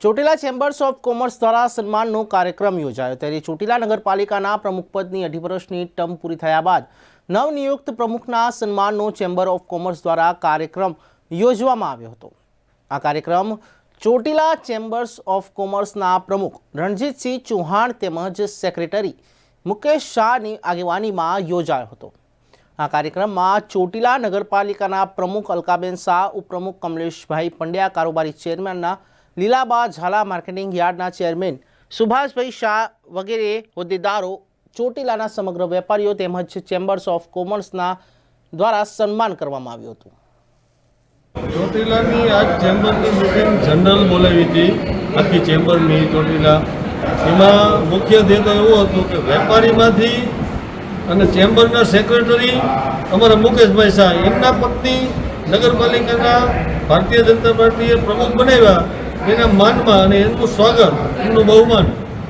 Chotila chambers of commerce દ્વારા સન્માનનો કાર્યક્રમ યોજાયો. ત્યારે ચોટીલા નગરપાલિકાના પ્રમુખપદની અઢી વર્ષની ટર્મ પૂરી થયા બાદ નવનિયુક્ત પ્રમુખના સન્માનનો ચેમ્બર ઓફ કોમર્સ દ્વારા કાર્યક્રમ યોજવામાં આવ્યો હતો. આ કાર્યક્રમ ચોટીલા ચેમ્બર્સ ઓફ કોમર્સના પ્રમુખ રણજીતસિંહ ચૌહાણ તેમજ સેક્રેટરી મુકેશ શાહની આગેવાનીમાં યોજાયો હતો. આ કાર્યક્રમમાં ચોટીલા નગરપાલિકાના પ્રમુખ અલકાબેન શાહ, ઉપપ્રમુખ કમલેશભાઈ પંડ્યા, કારોબારી ચેરમેનના લીલાબા ઝાલા માર્કેટિંગ યાર્ડના ચેરમેન સુભાષભાઈ શાહ વગેરે હોદ્દેદારો, ચોટીલાના સમગ્ર વેપારીઓ તેમજ ચેમ્બર્સ ઓફ કોમર્સના દ્વારા સન્માન કરવામાં આવ્યું હતું. ચોટીલાની આજ ચેમ્બરની મિટિંગ જનરલ બોલાવી હતી, આખી ચેમ્બરની ચોટીલા. એમાં મુખ્ય ધ્યેય એવો હતું કે વેપારીમાંથી અને ચેમ્બરના સેક્રેટરી અમારા મુકેશભાઈ શાહ, એમના પત્ની નગરપાલિકાના ભારતીય જનતા પાર્ટીએ પ્રમુખ બનાવ્યા. એના માનમાં અને એમનું સ્વાગત, એમનું બહુમાન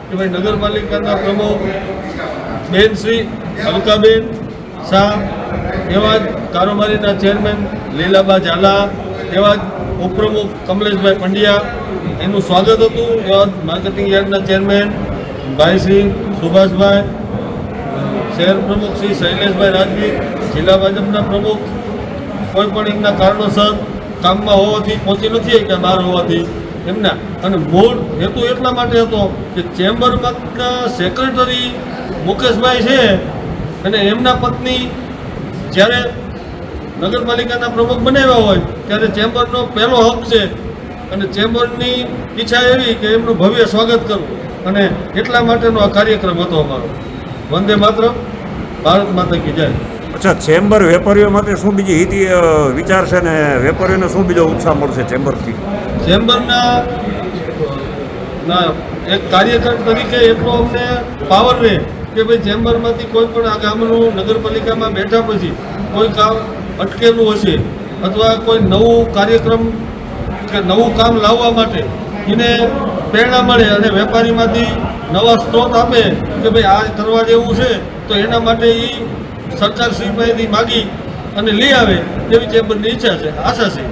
કે ભાઈ નગરપાલિકાના પ્રમુખ બેન શ્રી અલકાબેન શાહ, એવા જ કારોબારીના ચેરમેન લીલાબા ઝાલા, એવા જ ઉપપ્રમુખ કમલેશભાઈ પંડ્યા. એનું સ્વાગત હતું એવા માર્કેટિંગ યાર્ડના ચેરમેન ભાઈ શ્રી સુભાષભાઈ, શહેર પ્રમુખ શ્રી શૈલેષભાઈ રાજવી, જિલ્લા ભાજપના પ્રમુખ. કોઈ પણ એમના કારણોસર કામમાં હોવાથી પહોંચી નથી કે બહાર હોવાથી. એમના. અને મૂળ હેતુ એટલા માટે હતો કે ચેમ્બરમાં સેક્રેટરી મુકેશભાઈ છે અને એમના પત્ની જ્યારે નગરપાલિકાના પ્રમુખ બનાવ્યા હોય ત્યારે ચેમ્બરનો પહેલો હક છે. અને ચેમ્બરની ઈચ્છા એવી કે એમનું ભવ્ય સ્વાગત કરવું. અને એટલા માટેનો આ કાર્યક્રમ હતો અમારો. વંદે માત્ર ભારત માતા કી જય. અચ્છા, ચેમ્બર વેપારીઓ માટે શું બીજી હિતી વિચારશે વિચાર છે ને વેપારીઓને શું બીજો ઉત્સાહ મળશે ચેમ્બરથી? ચેમ્બરના એક કાર્યકર તરીકે એટલો અમને પાવર રહે કે ભાઈ ચેમ્બરમાંથી કોઈ પણ આ ગામનું નગરપાલિકામાં બેઠા પછી કોઈ કામ અટકેલું હશે અથવા કોઈ નવું કાર્યક્રમ કે નવું કામ લાવવા માટે એને પ્રેરણા મળે અને વેપારીમાંથી નવા સ્ત્રોત આપે કે ભાઈ આ કરવા જેવું છે, તો એના માટે એ સરકાર શ્રી પાસેથી માગી અને લઈ આવે એવી ચેમ્બરની ઈચ્છા છે, આશા છે.